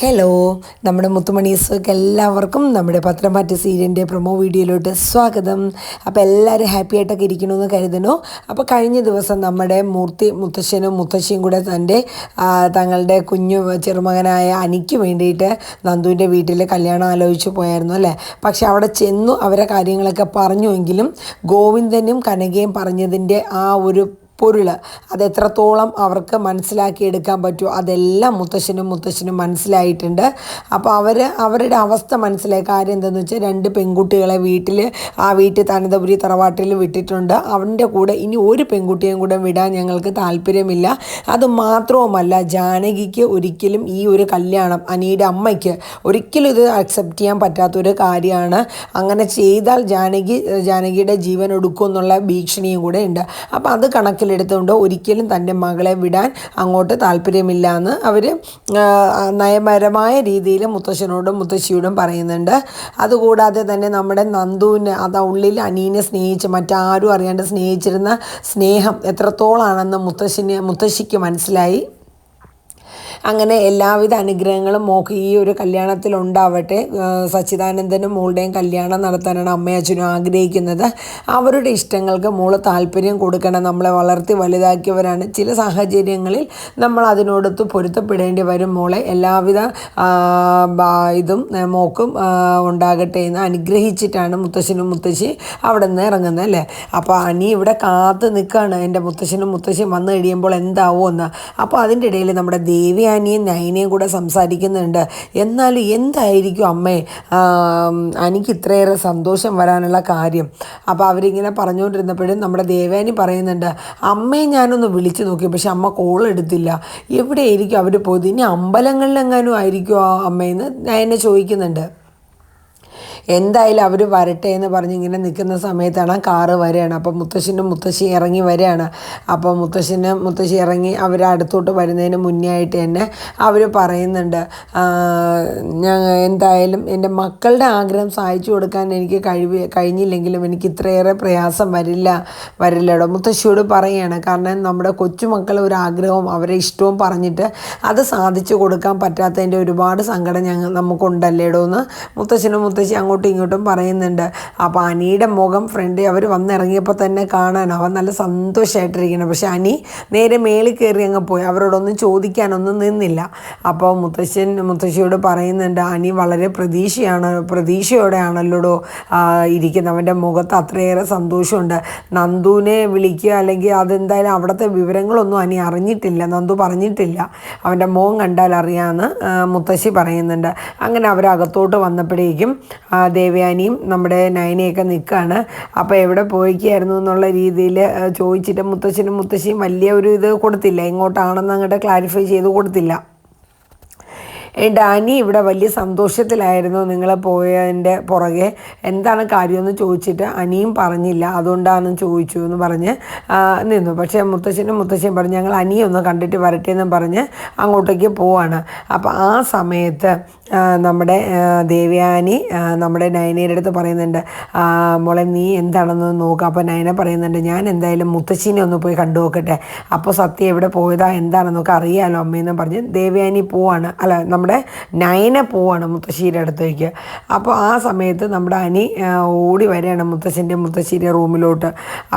Hello നമ്മുടെ മുത്തുമണീസൊക്കെ എല്ലാവർക്കും നമ്മുടെ പത്രമാറ്റ സീരിയലിന്റെ പ്രൊമോ വീഡിയോയിലോട്ട് സ്വാഗതം. അപ്പോൾ എല്ലാവരും ഹാപ്പി ആയിട്ടൊക്കെ ഇരിക്കണമെന്ന് കരുതുന്നു. അപ്പോൾ കഴിഞ്ഞ ദിവസം നമ്മുടെ മൂർത്തി മുത്തശ്ശനും മുത്തശ്ശിയും കൂടെ തന്റെ തങ്ങളുടെ കുഞ്ഞു ചെറുമകനായ അനിക്ക് വേണ്ടിയിട്ട് നന്ദുവിന്റെ വീട്ടിൽ കല്യാണം ആലോചിച്ച് പോയായിരുന്നു അല്ലേ? പക്ഷെ അവിടെ ചെന്നു അവരെ കാര്യങ്ങളൊക്കെ പറഞ്ഞുവെങ്കിലും ഗോവിന്ദനും കനകയും പറഞ്ഞതിന്റെ ആ ഒരു പൊരുൾ അത് എത്രത്തോളം അവർക്ക് മനസ്സിലാക്കിയെടുക്കാൻ പറ്റുമോ അതെല്ലാം മുത്തശ്ശനും മുത്തശ്ശനും മനസ്സിലായിട്ടുണ്ട്. അപ്പോൾ അവർ അവരുടെ അവസ്ഥ മനസ്സിലായി. കാര്യം എന്താണെന്ന് വെച്ചാൽ രണ്ട് പെൺകുട്ടികളെ വീട്ടിൽ ആ വീട്ടിൽ തനതപുരി തറവാട്ടിൽ വിട്ടിട്ടുണ്ട്. അവന്റെ കൂടെ ഇനി ഒരു പെൺകുട്ടിയെയും കൂടെ വിടാൻ ഞങ്ങൾക്ക് താല്പര്യമില്ല. അത് മാത്രവുമല്ല ജാനകിക്ക് ഒരിക്കലും ഈ ഒരു കല്യാണം അനിയുടെ അമ്മയ്ക്ക് ഒരിക്കലും ഇത് അക്സെപ്റ്റ് ചെയ്യാൻ പറ്റാത്തൊരു കാര്യമാണ്. അങ്ങനെ ചെയ്താൽ ജാനകി ജാനകിയുടെ ജീവൻ ഒടുക്കും എന്നുള്ള ഭീഷണിയും കൂടെ ഉണ്ട്. അപ്പോൾ അത് കണക്കിലെടുത്തുകൊണ്ട് ഒരിക്കലും തന്റെ മകളെ വിടാൻ അങ്ങോട്ട് താല്പര്യമില്ല എന്ന് അവർ നയപരമായ രീതിയിൽ മുത്തശ്ശനോടും മുത്തശ്ശിയോടും പറയുന്നുണ്ട്. അതുകൂടാതെ തന്നെ നമ്മുടെ നന്ദുവിന് അത് ഉള്ളിൽ അനീനെ സ്നേഹിച്ച് മറ്റാരും അറിയാണ്ട് സ്നേഹിച്ചിരുന്ന സ്നേഹം എത്രത്തോളാണെന്ന് മുത്തശ്ശിന് മുത്തശ്ശിക്ക് മനസ്സിലായി. അങ്ങനെ എല്ലാവിധ അനുഗ്രഹങ്ങളും മോക്ക് ഈ ഒരു കല്യാണത്തിൽ ഉണ്ടാവട്ടെ. സച്ചിദാനന്ദനും മോളുടെയും കല്യാണം നടത്താനാണ് അമ്മയും അച്ഛനും ആഗ്രഹിക്കുന്നത്. അവരുടെ ഇഷ്ടങ്ങൾക്ക് മോൾ താല്പര്യം കൊടുക്കണം. നമ്മളെ വളർത്തി വലുതാക്കിയവരാണ്. ചില സാഹചര്യങ്ങളിൽ നമ്മൾ അതിനോടൊത്ത് പൊരുത്തപ്പെടേണ്ടി വരും മോളെ. എല്ലാവിധ ഇതും മോക്കും ഉണ്ടാകട്ടെ എന്ന് അനുഗ്രഹിച്ചിട്ടാണ് മുത്തശ്ശനും മുത്തശ്ശി അവിടെ നിന്ന് ഇറങ്ങുന്നത് അല്ലേ? അപ്പോൾ അനി ഇവിടെ കാത്ത് നിൽക്കുകയാണ് എന്റെ മുത്തശ്ശനും മുത്തശ്ശിയും വന്നു കഴിയുമ്പോൾ എന്താവുമെന്ന് അപ്പോൾ അതിന്റെ ഇടയിൽ നമ്മുടെ ദേവിയാനിയും നൈനയും കൂടെ സംസാരിക്കുന്നുണ്ട്. എന്നാൽ എന്തായിരിക്കും അമ്മേ? എനിക്ക് ഇത്രയേറെ സന്തോഷം വരാനുള്ള കാര്യം. അപ്പോൾ അവരിങ്ങനെ പറഞ്ഞുകൊണ്ടിരുന്നപ്പോഴും നമ്മുടെ ദേവാനി പറയുന്നുണ്ട് അമ്മയെ ഞാനൊന്ന് വിളിച്ചു നോക്കി പക്ഷെ അമ്മ കോൾ എടുത്തില്ല. എവിടെയായിരിക്കും അവർ പോയത്? ഇനി അമ്പലങ്ങളിലെങ്ങാനും ആയിരിക്കുമോ അമ്മയെന്ന് നയനെ ചോദിക്കുന്നുണ്ട്. എന്തായാലും അവർ വരട്ടെ എന്ന് പറഞ്ഞ് ഇങ്ങനെ നിൽക്കുന്ന സമയത്താണ് ആ കാറ് വരികയാണ്. അപ്പോൾ മുത്തശ്ശനും മുത്തശ്ശി ഇറങ്ങി വരികയാണ്. അപ്പോൾ മുത്തശ്ശന് മുത്തശ്ശി ഇറങ്ങി അവർ അടുത്തോട്ട് വരുന്നതിന് മുന്നേ ആയിട്ട് തന്നെ അവർ പറയുന്നുണ്ട് "ആ, ഞാൻ എന്തായാലും എന്റെ മക്കളുടെ ആഗ്രഹം സഹായിച്ചു കൊടുക്കാൻ എനിക്ക് കഴിവ് കഴിഞ്ഞില്ലെങ്കിലും എനിക്ക് ഇത്രയേറെ പ്രയാസം വരില്ല വരില്ലടോ മുത്തശ്ശിയോട് പറയുകയാണ് കാരണം നമ്മുടെ കൊച്ചുമക്കൾ ഒരു ആഗ്രഹവും അവരെ ഇഷ്ടവും പറഞ്ഞിട്ട് അത് സാധിച്ചു കൊടുക്കാൻ പറ്റാത്തതിന്റെ ഒരുപാട് സങ്കടം ഞങ്ങൾ നമുക്കുണ്ടല്ലേടോ എന്ന്. മുത്തശ്ശനും മുത്തശ്ശി അങ്ങോട്ടും ഇങ്ങോട്ടും പറയുന്നുണ്ട്. അപ്പോൾ അനിയുടെ മുഖം ഫ്രണ്ട് അവർ വന്നിറങ്ങിയപ്പോൾ തന്നെ കാണാൻ അവൻ നല്ല സന്തോഷമായിട്ടിരിക്കണം പക്ഷെ അനി നേരെ മേളിൽ കയറി അങ്ങ് പോയി. അവരോടൊന്നും ചോദിക്കാനൊന്നും നിന്നില്ല. അപ്പോൾ മുത്തശ്ശൻ മുത്തശ്ശിയോട് പറയുന്നുണ്ട് അനി വളരെ പ്രതീക്ഷയാണ് പ്രതീക്ഷയോടെയാണല്ലോടോ ഇരിക്കുന്നത്. അവന്റെ മുഖത്ത് അത്രയേറെ സന്തോഷമുണ്ട്. നന്ദുവിനെ വിളിക്കുക അല്ലെങ്കിൽ അതെന്തായാലും അവിടുത്തെ വിവരങ്ങളൊന്നും അനി അറിഞ്ഞിട്ടില്ല. നന്ദു പറഞ്ഞിട്ടില്ല. അവന്റെ മുഖം കണ്ടാൽ അറിയാമെന്ന് മുത്തശ്ശി പറയുന്നുണ്ട്. അങ്ങനെ അവരകത്തോട്ട് വന്നപ്പോഴേക്കും ദേവയാനിയും നമ്മുടെ നയനയൊക്കെ നിൽക്കുകയാണ് അപ്പോൾ എവിടെ പോയിക്കായിരുന്നു എന്നുള്ള രീതിയിൽ ചോദിച്ചിട്ട് മുത്തശ്ശനും മുത്തശ്ശിയും വലിയ ഒരു ഇത് കൊടുത്തില്ല. എങ്ങോട്ടാണെന്ന് അങ്ങോട്ട് ക്ലാരിഫൈ ചെയ്ത് കൊടുത്തില്ല. അനി ഇവിടെ വലിയ സന്തോഷത്തിലായിരുന്നു നിങ്ങൾ പോയതിന്റെ പുറകെ. എന്താണ് കാര്യമെന്ന് ചോദിച്ചിട്ട് അനിയും പറഞ്ഞില്ല. അതുകൊണ്ടാണ് ചോദിച്ചു എന്ന് പറഞ്ഞ് നിന്നു. പക്ഷേ മുത്തശ്ശനും മുത്തശ്ശനും പറഞ്ഞു ഞങ്ങൾ അനിയെ ഒന്ന് കണ്ടിട്ട് വരട്ടെ എന്ന് പറഞ്ഞ് അങ്ങോട്ടേക്ക് പോവാണ്. അപ്പോൾ ആ സമയത്ത് നമ്മുടെ ദേവ്യാനി നമ്മുടെ നയനയുടെ അടുത്ത് പറയുന്നുണ്ട് മോളെ നീ എന്താണെന്ന് നോക്കുക അപ്പോൾ നയന പറയുന്നുണ്ട് ഞാൻ എന്തായാലും മുത്തശ്ശിനെ ഒന്ന് പോയി കണ്ടു നോക്കട്ടെ അപ്പോൾ സത്യം എവിടെ പോയതാ എന്താണെന്നൊക്കെ അറിയാലോ അമ്മയെന്ന് പറഞ്ഞ് ദേവയാനി പോവാണ്. അല്ല നമ്മുടെ നയന പോവാണ് മുത്തശ്ശിയുടെ അടുത്തേക്ക്. അപ്പോൾ ആ സമയത്ത് നമ്മുടെ അനി ഓടി വരികയാണ് മുത്തശ്ശന്റെ മുത്തശ്ശിയുടെ റൂമിലോട്ട്.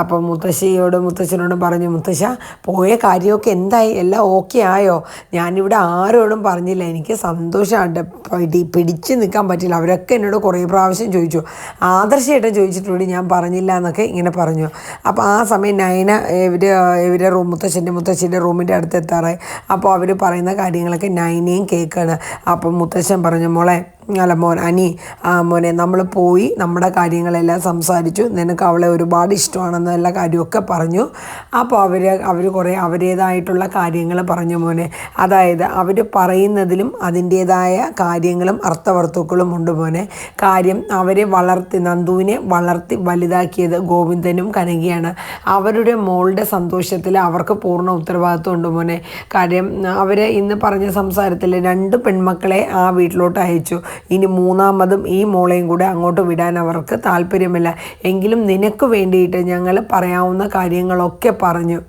അപ്പോൾ മുത്തശ്ശിയോട് മുത്തശ്ശനോടും പറഞ്ഞു മുത്തശ്ശ പോയ കാര്യമൊക്കെ എന്തായി? എല്ലാം ഓക്കെ ആയോ? ഞാനിവിടെ ആരോടും പറഞ്ഞില്ല. എനിക്ക് സന്തോഷമാണ് പിടി പിടിച്ച് നിൽക്കാൻ പറ്റില്ല. അവരൊക്കെ എന്നോട് കുറേ പ്രാവശ്യം ചോദിച്ചു. ആദർശമായിട്ട് ചോദിച്ചിട്ടുണ്ട് ഞാൻ പറഞ്ഞില്ല എന്നൊക്കെ ഇങ്ങനെ പറഞ്ഞു. അപ്പോൾ ആ സമയം നയന ഇവരെ ഇവരെ റൂം മുത്തശ്ശന്റെ മുത്തശ്ശിന്റെ റൂമിന്റെ അടുത്ത് എത്താറായി. അപ്പോൾ അവർ പറയുന്ന കാര്യങ്ങളൊക്കെ നയനയും കേൾക്കുകയാണ് അപ്പം മുത്തശ്ശൻ പറഞ്ഞു മോളെ അല്ല മോൻ അനി മോനെ നമ്മൾ പോയി നമ്മുടെ കാര്യങ്ങളെല്ലാം സംസാരിച്ചു. നിനക്ക് അവളെ ഒരുപാട് ഇഷ്ടമാണെന്ന് എല്ലാ കാര്യമൊക്കെ പറഞ്ഞു. അപ്പോൾ അവർ അവർ കുറേ അവരുടേതായിട്ടുള്ള കാര്യങ്ങൾ പറഞ്ഞു മോനെ. അതായത് അവർ പറയുന്നതിലും അതിന്റേതായ കാര്യങ്ങളും അർത്ഥവർത്തുക്കളും ഉണ്ട് മോനെ. കാര്യം അവരെ വളർത്തി നന്ദുവിനെ വളർത്തി വലുതാക്കിയത് ഗോവിന്ദനും കനകയാണ്. അവരുടെ മോളുടെ സന്തോഷത്തിൽ അവർക്ക് പൂർണ ഉത്തരവാദിത്വം ഉണ്ട് മോനെ. കാര്യം അവർ ഇന്ന് പറഞ്ഞ സംസാരത്തിൽ രണ്ട് പെൺമക്കളെ ആ വീട്ടിലോട്ട് അയച്ചു. ഇനി മൂന്നാമതും ഈ മോളെയും കൂടെ അങ്ങോട്ട് വിടാൻ അവർക്ക് താല്പര്യമില്ല. എങ്കിലും നിനക്ക് വേണ്ടിയിട്ട് ഞങ്ങൾ പറയാവുന്ന കാര്യങ്ങളൊക്കെ പറഞ്ഞു.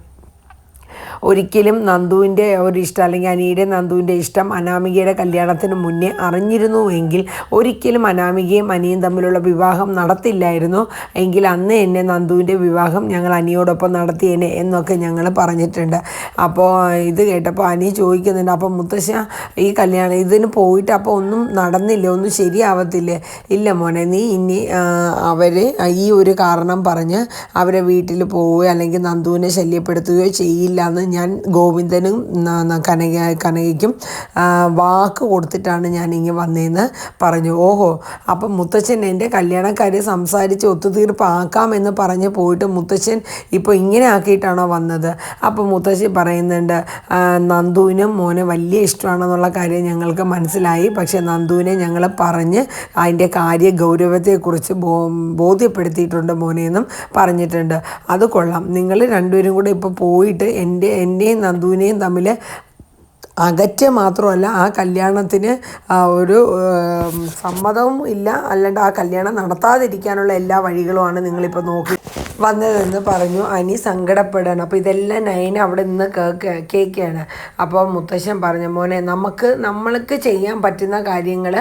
ഒരിക്കലും നന്ദുവിന്റെ ഒരു ഇഷ്ടം അല്ലെങ്കിൽ അനിയുടെ നന്ദുവിന്റെ ഇഷ്ടം അനാമികയുടെ കല്യാണത്തിന് മുന്നേ അറിഞ്ഞിരുന്നുവെങ്കിൽ ഒരിക്കലും അനാമികയും അനിയും തമ്മിലുള്ള വിവാഹം നടത്തില്ലായിരുന്നു എങ്കിൽ അന്ന് എന്നെ നന്ദുവിന്റെ വിവാഹം ഞങ്ങൾ അനിയോടൊപ്പം നടത്തിയേനെ എന്നൊക്കെ ഞങ്ങൾ പറഞ്ഞിട്ടുണ്ട്. അപ്പോൾ ഇത് കേട്ടപ്പോൾ അനി ചോദിക്കുന്നുണ്ട് അപ്പോൾ മുത്തശ്ശ ഈ കല്യാണം ഇതിന് പോയിട്ട് അപ്പോൾ ഒന്നും നടന്നില്ല? ഒന്നും ശരിയാവത്തില്ലേ? ഇല്ല മോനെ നീ ഇനി അവർ ഈ ഒരു കാരണം പറഞ്ഞ് അവരെ വീട്ടിൽ പോവുകയോ അല്ലെങ്കിൽ നന്ദുവിനെ ശല്യപ്പെടുത്തുകയോ ചെയ്യില്ല എന്ന് ഞാൻ ഗോവിന്ദനും കനക കനകയ്ക്കും വാക്ക് കൊടുത്തിട്ടാണ് ഞാൻ ഇങ്ങനെ വന്നതെന്ന് പറഞ്ഞു. ഓഹോ അപ്പം മുത്തച്ഛൻ എന്റെ കല്യാണക്കാരെ സംസാരിച്ച് ഒത്തുതീർപ്പാക്കാമെന്ന് പറഞ്ഞ് പോയിട്ട് മുത്തച്ഛൻ ഇപ്പോൾ ഇങ്ങനെ ആക്കിയിട്ടാണോ വന്നത്? അപ്പോൾ മുത്തശ്ശി പറയുന്നുണ്ട് നന്ദുവിനും മോനെ വലിയ ഇഷ്ടമാണെന്നുള്ള കാര്യം ഞങ്ങൾക്ക് മനസ്സിലായി. പക്ഷേ നന്ദുവിനെ ഞങ്ങൾ പറഞ്ഞ് അതിന്റെ കാര്യ ഗൗരവത്തെക്കുറിച്ച് ബോ ബോധ്യപ്പെടുത്തിയിട്ടുണ്ട് മോനെയെന്നും പറഞ്ഞിട്ടുണ്ട്. അത് കൊള്ളാം. നിങ്ങൾ രണ്ടുപേരും കൂടെ ഇപ്പോൾ പോയിട്ട് എന്റെ എന്റെയും നന്ദുവിനെയും തമ്മിൽ അകറ്റ മാത്രമല്ല ആ കല്യാണത്തിന് ഒരു സമ്മതവും ഇല്ല. അല്ലാണ്ട് ആ കല്യാണം നടത്താതിരിക്കാനുള്ള എല്ലാ വഴികളുമാണ് നിങ്ങളിപ്പോൾ നോക്കി വന്നതെന്ന് പറഞ്ഞു. അനി സങ്കടപ്പെടുകയാണ്. അപ്പോൾ ഇതെല്ലാം നയന അവിടെ നിന്ന് കേൾക്ക കേൾക്കുകയാണ്. അപ്പോൾ മുത്തശ്ശൻ പറഞ്ഞു മോനെ നമുക്ക് നമ്മൾക്ക് ചെയ്യാൻ പറ്റുന്ന കാര്യങ്ങൾ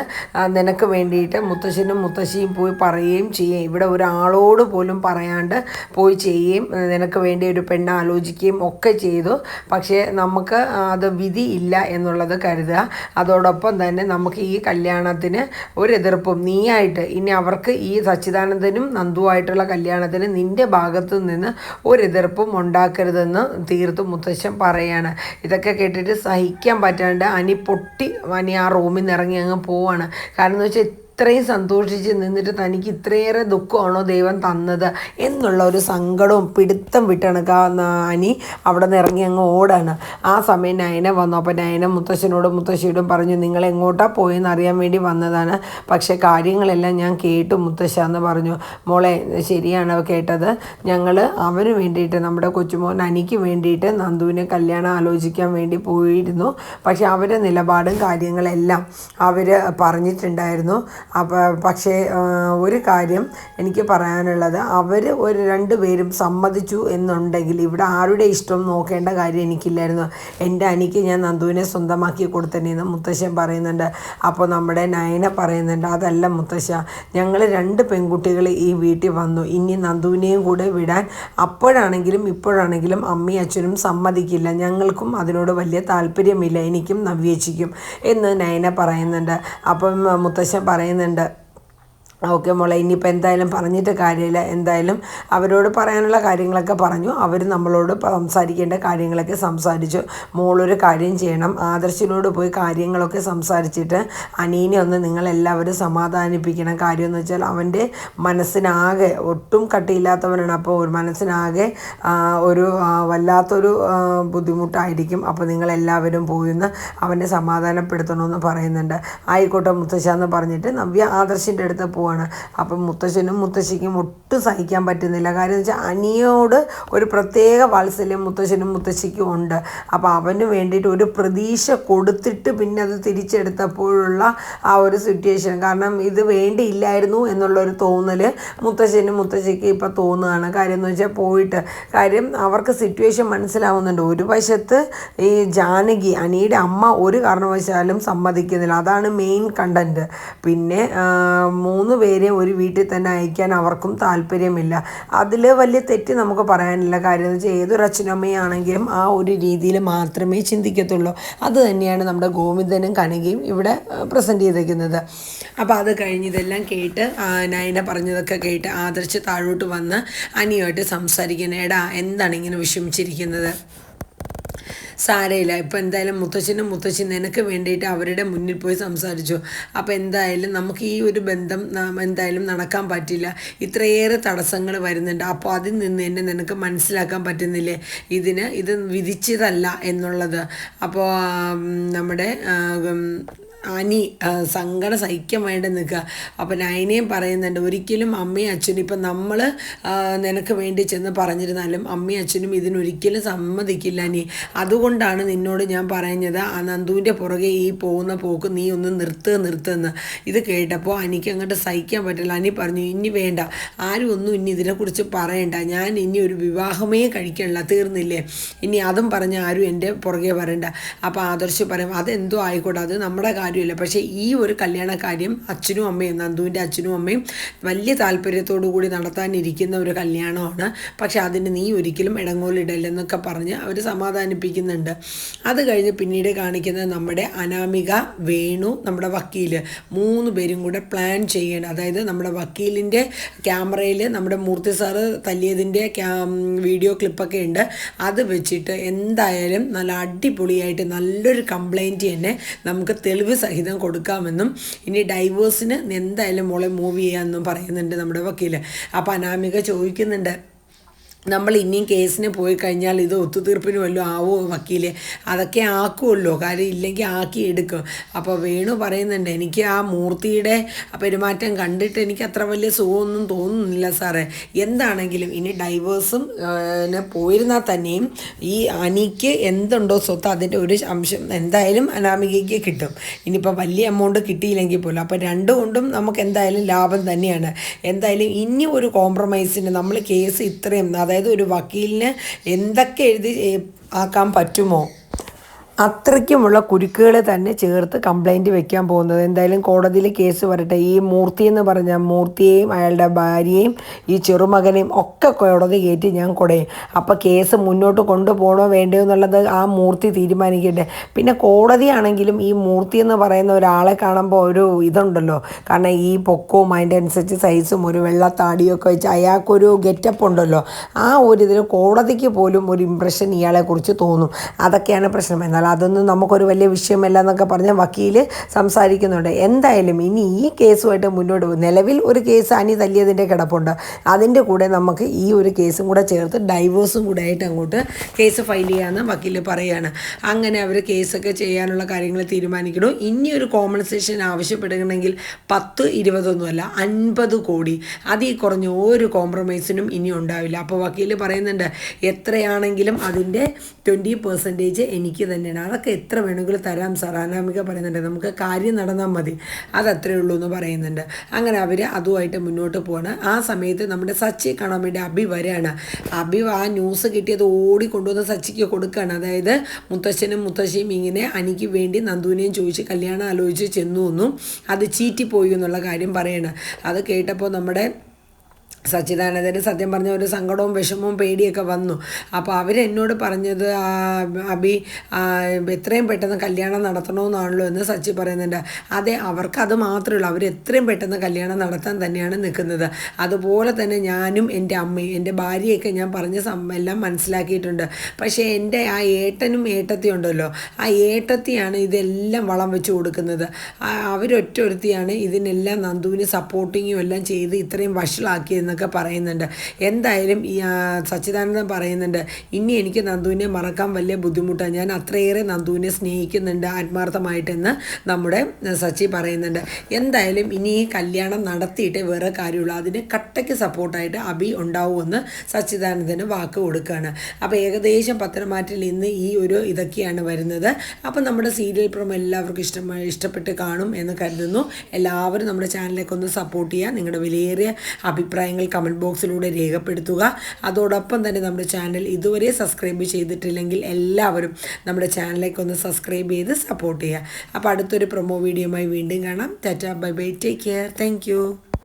നിനക്ക് വേണ്ടിയിട്ട് മുത്തശ്ശനും മുത്തശ്ശിയും പോയി പറയുകയും ചെയ്യുകയും ഇവിടെ ഒരാളോട് പോലും പറയാണ്ട് പോയി ചെയ്യുകയും നിനക്ക് വേണ്ടി ഒരു പെണ്ണ് ആലോചിക്കുകയും ഒക്കെ ചെയ്തു. പക്ഷേ നമുക്ക് അത് വിധി ഇല്ല എന്നുള്ളത് കരുതുക. അതോടൊപ്പം തന്നെ നമുക്ക് ഈ കല്യാണത്തിന് ഒരു എതിർപ്പും നീയായിട്ട് ഇനി അവർക്ക് ഈ സച്ചിദാനന്ദനും നന്ദുവായിട്ടുള്ള കല്യാണത്തിന് നിന്റെ ഭാഗത്തു നിന്ന് ഒരെതിർപ്പും ഉണ്ടാക്കരുതെന്ന് തീർത്തും മുത്തശ്ശൻ പറയാണ്. ഇതൊക്കെ കേട്ടിട്ട് സഹിക്കാൻ പറ്റാണ്ട് അനി പൊട്ടി അനി ആ റൂമിൽ നിന്ന് ഇറങ്ങി അങ്ങ് പോവാണ്. കാരണം എന്ന് വെച്ചാൽ ഇത്രയും സന്തോഷിച്ച് നിന്നിട്ട് തനിക്ക് ഇത്രയേറെ ദുഃഖമാണോ ദൈവം തന്നത് എന്നുള്ള ഒരു സങ്കടവും പിടുത്തം വിട്ടാണ് അനി അവിടെ നിന്ന് ഇറങ്ങി അങ്ങ് ഓടാണ്. ആ സമയം നയന വന്നു. അപ്പോൾ നയന മുത്തശ്ശനോടും മുത്തശ്ശിയോടും പറഞ്ഞു നിങ്ങൾ എങ്ങോട്ടാണ് പോയെന്ന് അറിയാൻ വേണ്ടി വന്നതാണ്. പക്ഷേ കാര്യങ്ങളെല്ലാം ഞാൻ കേട്ടു മുത്തശ്ശ എന്ന് പറഞ്ഞു. മോളെ ശരിയാണ് കേട്ടത്. ഞങ്ങൾ അവന് വേണ്ടിയിട്ട് നമ്മുടെ കൊച്ചുമോൻ അനിക്ക് വേണ്ടിയിട്ട് നന്ദുവിനെ കല്യാണം ആലോചിക്കാൻ വേണ്ടി പോയിരുന്നു. പക്ഷേ അവരുടെ നിലപാടും കാര്യങ്ങളെല്ലാം അവർ പറഞ്ഞിട്ടുണ്ടായിരുന്നു. അപ്പോൾ പക്ഷേ ഒരു കാര്യം എനിക്ക് പറയാനുള്ളത്. അവർ ഒരു രണ്ട് പേരും സമ്മതിച്ചു എന്നുണ്ടെങ്കിൽ ഇവിടെ ആരുടെ ഇഷ്ടം നോക്കേണ്ട കാര്യം എനിക്കില്ലായിരുന്നു. എന്റെ അനിക്ക് ഞാൻ നന്ദുവിനെ സ്വന്തമാക്കി കൊടുത്തന്നെയെന്ന് മുത്തശ്ശൻ പറയുന്നുണ്ട്. അപ്പോൾ നമ്മുടെ നയന പറയുന്നുണ്ട് അതല്ല മുത്തശ്ശ ഞങ്ങൾ രണ്ട് പെൺകുട്ടികൾ ഈ വീട്ടിൽ വന്നു. ഇനി നന്ദുവിനെയും കൂടെ വിടാൻ അപ്പോഴാണെങ്കിലും ഇപ്പോഴാണെങ്കിലും അമ്മയും അച്ഛനും സമ്മതിക്കില്ല. ഞങ്ങൾക്കും അതിനോട് വലിയ താല്പര്യമില്ല. എനിക്കും നവ്യേച്ചിക്കും എന്ന് നയന പറയുന്നുണ്ട്. അപ്പം മുത്തശ്ശൻ പറയുന്നുണ്ട് പറയുന്നുണ്ട് ഓക്കെ മോളെ ഇനിയിപ്പോൾ എന്തായാലും പറഞ്ഞിട്ട് കാര്യമില്ല. എന്തായാലും അവരോട് പറയാനുള്ള കാര്യങ്ങളൊക്കെ പറഞ്ഞു. അവർ നമ്മളോട് സംസാരിക്കേണ്ട കാര്യങ്ങളൊക്കെ സംസാരിച്ചു. മോളൊരു കാര്യം ചെയ്യണം. ആദർശിനോട് പോയി കാര്യങ്ങളൊക്കെ സംസാരിച്ചിട്ട് അനീനെ ഒന്ന് നിങ്ങളെല്ലാവരും സമാധാനിപ്പിക്കണം. കാര്യമെന്ന് വെച്ചാൽ അവന്റെ മനസ്സിനാകെ ഒട്ടും കട്ടിയില്ലാത്തവനാണ്. അപ്പോൾ ഒരു മനസ്സിനാകെ ഒരു വല്ലാത്തൊരു ബുദ്ധിമുട്ടായിരിക്കും. അപ്പോൾ നിങ്ങളെല്ലാവരും പോയിന്ന് അവനെ സമാധാനപ്പെടുത്തണമെന്ന് പറയുന്നുണ്ട്. ആയിക്കോട്ടെ മുത്തശ്ശ എന്ന് പറഞ്ഞിട്ട് നവ്യ ആദർശിന്റെ അടുത്ത് പോകും പോവാണ്. അപ്പം മുത്തശ്ശനും മുത്തശ്ശിക്കും ഒട്ടും സഹിക്കാൻ പറ്റുന്നില്ല. കാര്യം എന്ന് വെച്ചാൽ അനിയോട് ഒരു പ്രത്യേക വാത്സല്യം മുത്തശ്ശനും മുത്തശ്ശിക്കും ഉണ്ട്. അപ്പോൾ അവന് വേണ്ടിയിട്ട് ഒരു പ്രതീക്ഷ കൊടുത്തിട്ട് പിന്നെ അത് തിരിച്ചെടുത്തപ്പോഴുള്ള ആ ഒരു സിറ്റുവേഷൻ കാരണം ഇത് വേണ്ടിയില്ലായിരുന്നു എന്നുള്ളൊരു തോന്നൽ മുത്തശ്ശനും മുത്തശ്ശിക്ക് ഇപ്പോൾ തോന്നുകയാണ്. കാര്യം എന്ന് വെച്ചാൽ പോയിട്ട്. കാര്യം അവർക്ക് സിറ്റുവേഷൻ മനസ്സിലാവുന്നുണ്ട്. ഒരു വശത്ത് ഈ ജാനകി അനിയുടെ അമ്മ ഒരു കാരണവശാലും സമ്മതിക്കുന്നില്ല. അതാണ് മെയിൻ കണ്ടന്റ് പിന്നെ മൂന്ന് പേരെ ഒരു വീട്ടിൽ തന്നെ അയക്കാൻ അവർക്കും താല്പര്യമില്ല. അതിൽ വലിയ തെറ്റ് നമുക്ക് പറയാനില്ല. കാര്യം എന്ന് വെച്ചാൽ ഏതൊരു അച്ഛനമ്മയാണെങ്കിലും ആ ഒരു രീതിയിൽ മാത്രമേ ചിന്തിക്കത്തുള്ളൂ. അത് തന്നെയാണ് നമ്മുടെ ഗോവിന്ദനും കനകയും ഇവിടെ പ്രസന്റ് ചെയ്തിരിക്കുന്നത് അപ്പോൾ അത് കഴിഞ്ഞ് ഇതെല്ലാം കേട്ട് നയന പറഞ്ഞതൊക്കെ കേട്ട് ആദർശ് താഴോട്ട് വന്ന് അനിയുമായിട്ട് സംസാരിക്കുന്നേടാ എന്താണ് ഇങ്ങനെ വിഷമിച്ചിരിക്കുന്നത്? സാരയില്ല. ഇപ്പോൾ എന്തായാലും മുത്തച്ഛനും മുത്തച്ഛൻ നിനക്ക് വേണ്ടിയിട്ട് അവരുടെ മുന്നിൽ പോയി സംസാരിച്ചു. അപ്പോൾ എന്തായാലും നമുക്ക് ഈ ഒരു ബന്ധം എന്തായാലും നടക്കാൻ പറ്റില്ല. ഇത്രയേറെ തടസ്സങ്ങൾ വരുന്നുണ്ട്. അപ്പോൾ അതിൽ നിന്ന് തന്നെ നിനക്ക് മനസ്സിലാക്കാൻ പറ്റുന്നില്ലേ? ഇതിന് ഇത് വിധിച്ചതല്ല എന്നുള്ളത്. അപ്പോൾ നമ്മുടെ അനി സങ്കടം സഹിക്കാൻ വേണ്ടി നിൽക്കുക. അപ്പം നയനയും പറയുന്നുണ്ട് ഒരിക്കലും അമ്മയും അച്ഛനും ഇപ്പം നമ്മൾ നിനക്ക് വേണ്ടി ചെന്ന് പറഞ്ഞിരുന്നാലും അമ്മയും അച്ഛനും ഇതിനൊരിക്കലും സമ്മതിക്കില്ല നീ അതുകൊണ്ടാണ് നിന്നോട് ഞാൻ പറയുന്നത് ആ നന്ദുവിന്റെ പുറകെ ഈ പോകുന്ന പോക്ക് നീ ഒന്ന് നിർത്തുക നിർത്തുന്ന ഇത് കേട്ടപ്പോൾ അനിക്ക് അങ്ങോട്ട് സഹിക്കാൻ പറ്റില്ല. അനി പറഞ്ഞു ഇനി വേണ്ട ആരും ഒന്നും ഇനി ഇതിനെക്കുറിച്ച് പറയണ്ട. ഞാൻ ഇനി ഒരു വിവാഹമേ കഴിക്കണില്ല തീർന്നില്ലേ. ഇനി അതും പറഞ്ഞ് ആരും എന്റെ പുറകെ വരണ്ട. അപ്പോൾ ആദർശ് പറയും അതെന്തോ ആയിക്കോട്ടെ അത് നമ്മുടെ കാര്യമില്ല. പക്ഷേ ഈ ഒരു കല്യാണ കാര്യം അച്ഛനും അമ്മയും നന്ദുവിന്റെ അച്ഛനും അമ്മയും വലിയ താല്പര്യത്തോടു കൂടി നടത്താനിരിക്കുന്ന ഒരു കല്യാണമാണ്. പക്ഷേ അതിന് നീ ഒരിക്കലും ഇടങ്ങോലിടല്ലെന്നൊക്കെ പറഞ്ഞ് അവർ സമാധാനിപ്പിക്കുന്നുണ്ട്. അത് കഴിഞ്ഞ് പിന്നീട് കാണിക്കുന്നത് നമ്മുടെ അനാമിക വേണു നമ്മുടെ വക്കീൽ മൂന്ന് പേരും കൂടെ പ്ലാൻ ചെയ്യണം. അതായത് നമ്മുടെ വക്കീലിന്റെ ക്യാമറയിൽ നമ്മുടെ മൂർത്തി സാറ് തല്ലിയതിന്റെ വീഡിയോ ക്ലിപ്പൊക്കെ ഉണ്ട്. അത് വെച്ചിട്ട് എന്തായാലും നല്ല അടിപൊളിയായിട്ട് നല്ലൊരു കംപ്ലൈന്റ് തന്നെ നമുക്ക് തെളിവ് സഹിതം കൊടുക്കാമെന്നും ഇനി ഡൈവേഴ്സിന് എന്തായാലും മോളെ മൂവ് ചെയ്യാമെന്നും പറയുന്നുണ്ട് നമ്മുടെ വക്കീൽ അപ്പോൾ അനാമിക ചോദിക്കുന്നുണ്ട് നമ്മൾ ഇനിയും കേസിന് പോയി കഴിഞ്ഞാൽ ഇത് ഒത്തുതീർപ്പിന് വല്ലതും ആവോ വക്കീലെ? അതൊക്കെ ആക്കുമല്ലോ കാര്യം ഇല്ലെങ്കിൽ ആക്കി എടുക്കും. അപ്പോൾ വേണു പറയുന്നുണ്ട് എനിക്ക് ആ മൂർത്തിയുടെ പെരുമാറ്റം കണ്ടിട്ട് എനിക്ക് അത്ര വലിയ സുഖമൊന്നും തോന്നുന്നില്ല സാറേ. എന്താണെങ്കിലും ഇനി ഡൈവേഴ്സും പോയിരുന്നാൽ തന്നെയും ഈ അനിക്ക് എന്തുണ്ടോ സ്വത്ത് അതിന്റെ ഒരു അംശം എന്തായാലും അനാമികയ്ക്ക് കിട്ടും. ഇനിയിപ്പോൾ വലിയ എമൗണ്ട് കിട്ടിയില്ലെങ്കിൽ പോലും. അപ്പോൾ രണ്ടുകൊണ്ടും നമുക്ക് എന്തായാലും ലാഭം തന്നെയാണ്. എന്തായാലും ഇനി ഒരു കോംപ്രമൈസിന് നമ്മൾ കേസ് ഇത്രയും അതായത് ഒരു വക്കീലിന് എന്തൊക്കെ എഴുതി ആക്കാൻ പറ്റുമോ? അത്രയ്ക്കുമുള്ള കുരുക്കുകൾ തന്നെ ചേർത്ത് കംപ്ലൈന്റ് വെക്കാൻ പോകുന്നത്. എന്തായാലും കോടതിയിൽ കേസ് വരട്ടെ. ഈ മൂർത്തി എന്ന് പറഞ്ഞ മൂർത്തിയെയും അയാളുടെ ഭാര്യയെയും ഈ ചെറുമകനെയും ഒക്കെ കോടതി കയറ്റി ഞാൻ കൊടയും. അപ്പോൾ കേസ് മുന്നോട്ട് കൊണ്ടുപോകണോ വേണ്ടയോ എന്നുള്ളത് ആ മൂർത്തി തീരുമാനിക്കട്ടെ. പിന്നെ കോടതിയാണെങ്കിലും ഈ മൂർത്തി എന്ന് പറയുന്ന ഒരാളെ കാണുമ്പോൾ ഒരു ഇതുണ്ടല്ലോ. കാരണം ഈ പൊക്കവും അതിന്റെ അനുസരിച്ച് സൈസും ഒരു വെള്ള ഒക്കെ വെച്ച് അയാൾക്കൊരു ഗെറ്റപ്പ് ഉണ്ടല്ലോ. ആ ഒരു ഇതിൽ കോടതിക്ക് പോലും ഒരു ഇമ്പ്രഷൻ ഇയാളെക്കുറിച്ച് തോന്നും. അതൊക്കെയാണ് പ്രശ്നം. എന്നാൽ അതൊന്നും നമുക്കൊരു വലിയ വിഷയമല്ല എന്നൊക്കെ പറഞ്ഞ് വക്കീൽ സംസാരിക്കുന്നുണ്ട്. എന്തായാലും ഇനി ഈ കേസുമായിട്ട് മുന്നോട്ട് പോകും നിലവിൽ ഒരു കേസ് അനി തല്ലിയതിന്റെ കിടപ്പുണ്ട്. അതിന്റെ കൂടെ നമുക്ക് ഈ ഒരു കേസും കൂടെ ചേർത്ത് ഡൈവേഴ്സും കൂടെ ആയിട്ട് അങ്ങോട്ട് കേസ് ഫയൽ ചെയ്യാമെന്ന് വക്കീൽ പറയുകയാണ്. അങ്ങനെ അവർ കേസൊക്കെ ചെയ്യാനുള്ള കാര്യങ്ങൾ തീരുമാനിക്കണം ഇനി ഒരു കോമ്പൻസേഷൻ ആവശ്യപ്പെടുകയാണെങ്കിൽ പത്ത് ഇരുപതൊന്നുമല്ല അൻപത് കോടി. അതിൽ കുറഞ്ഞ ഒരു കോംപ്രമൈസിനും ഇനി ഉണ്ടാവില്ല. അപ്പോൾ വക്കീൽ പറയുന്നുണ്ട് എത്രയാണെങ്കിലും അതിന്റെ ട്വന്റി പെർസെന്റേജ് എനിക്ക് തന്നെയാണ്. അതൊക്കെ എത്ര വേണമെങ്കിലും തരാം സാർ. അനാമിക പറയുന്നുണ്ട് നമുക്ക് കാര്യം നടന്നാൽ മതി. അതത്രേ ഉള്ളൂ എന്ന് പറയുന്നുണ്ട്. അങ്ങനെ അവർ അതുമായിട്ട് മുന്നോട്ട് പോവാണ് ആ സമയത്ത് നമ്മുടെ സച്ചി കാണാൻ വേണ്ടി അഭി വരാണ് അഭി ആ ന്യൂസ് കിട്ടിയത് ഓടിക്കൊണ്ടുവന്ന് സച്ചിക്ക് കൊടുക്കുകയാണ്. അതായത് മുത്തശ്ശനും മുത്തശ്ശിയും ഇങ്ങനെ അനിക്ക് വേണ്ടി നന്ദുവിനെയും ചോദിച്ച് കല്യാണം ആലോചിച്ച് ചെന്നു എന്നും അത് ചീറ്റിപ്പോയി എന്നുള്ള കാര്യം പറയണം. അത് കേട്ടപ്പോൾ നമ്മുടെ സച്ചിദാനന്ദന് സത്യം പറഞ്ഞ ഒരു സങ്കടവും വിഷമവും പേടിയൊക്കെ വന്നു. അപ്പോൾ അവരെന്നോട് പറഞ്ഞത് അബി എത്രയും പെട്ടെന്ന് കല്യാണം നടത്തണമെന്നാണല്ലോ എന്ന് സച്ചി പറയുന്നുണ്ട്. അതെ അവർക്ക് അത് മാത്രമേ ഉള്ളൂ. അവർ എത്രയും പെട്ടെന്ന് കല്യാണം നടത്താൻ തന്നെയാണ് നിൽക്കുന്നത്. അതുപോലെ തന്നെ ഞാനും എന്റെ അമ്മയും എന്റെ ഭാര്യയൊക്കെ ഞാൻ പറഞ്ഞ എല്ലാം മനസ്സിലാക്കിയിട്ടുണ്ട്. പക്ഷേ എന്റെ ആ ഏട്ടനും ഏട്ടത്തിയും ഉണ്ടല്ലോ ആ ഏട്ടത്തിയാണ് ഇതെല്ലാം വളം വെച്ച് കൊടുക്കുന്നത്. അവരൊറ്റ ഒരുത്തിയാണ് ഇതിനെല്ലാം നന്ദുവിന് സപ്പോർട്ടിങ്ങും എല്ലാം ചെയ്ത് ഇത്രയും വഷളാക്കിയെന്ന് എന്നൊക്കെ പറയുന്നുണ്ട്. എന്തായാലും ഈ സച്ചിദാനന്ദൻ പറയുന്നുണ്ട് ഇനി എനിക്ക് നന്ദുവിനെ മറക്കാൻ വലിയ ബുദ്ധിമുട്ടാണ്. ഞാൻ അത്രയേറെ നന്ദുവിനെ സ്നേഹിക്കുന്നുണ്ട് ആത്മാർത്ഥമായിട്ടെന്ന് നമ്മുടെ സച്ചി പറയുന്നുണ്ട്. എന്തായാലും ഇനി ഈ കല്യാണം നടത്തിയിട്ട് വേറെ കാര്യമുള്ളൂ. അതിന് കട്ടയ്ക്ക് സപ്പോർട്ടായിട്ട് അബി ഉണ്ടാവുമെന്ന് സച്ചിദാനന്ദന് വാക്ക് കൊടുക്കുകയാണ് അപ്പോൾ ഏകദേശം പത്രമാറ്റിൽ ഇന്ന് ഈ ഒരു ഇതൊക്കെയാണ് വരുന്നത്. അപ്പോൾ നമ്മുടെ സീരിയൽ പ്രമ എല്ലാവർക്കും ഇഷ്ടമായി ഇഷ്ടപ്പെട്ട് കാണും എന്ന് കരുതുന്നു. എല്ലാവരും നമ്മുടെ ചാനലിലേക്ക് ഒന്ന് സപ്പോർട്ട് ചെയ്യുക. നിങ്ങളുടെ വിലയേറിയ അഭിപ്രായങ്ങൾ അഭിപ്രായങ്ങൾ കമന്റ് ബോക്സിലൂടെ രേഖപ്പെടുത്തുക. അതോടൊപ്പം തന്നെ നമ്മുടെ ചാനൽ ഇതുവരെ സബ്സ്ക്രൈബ് ചെയ്തിട്ടില്ലെങ്കിൽ എല്ലാവരും നമ്മുടെ ചാനലിലേക്ക് ഒന്ന് സബ്സ്ക്രൈബ് ചെയ്ത് സപ്പോർട്ട് ചെയ്യുക. അപ്പോൾ അടുത്തൊരു പ്രൊമോ വീഡിയോയുമായി വീണ്ടും കാണാം. Tata bye bye. Take care. Thank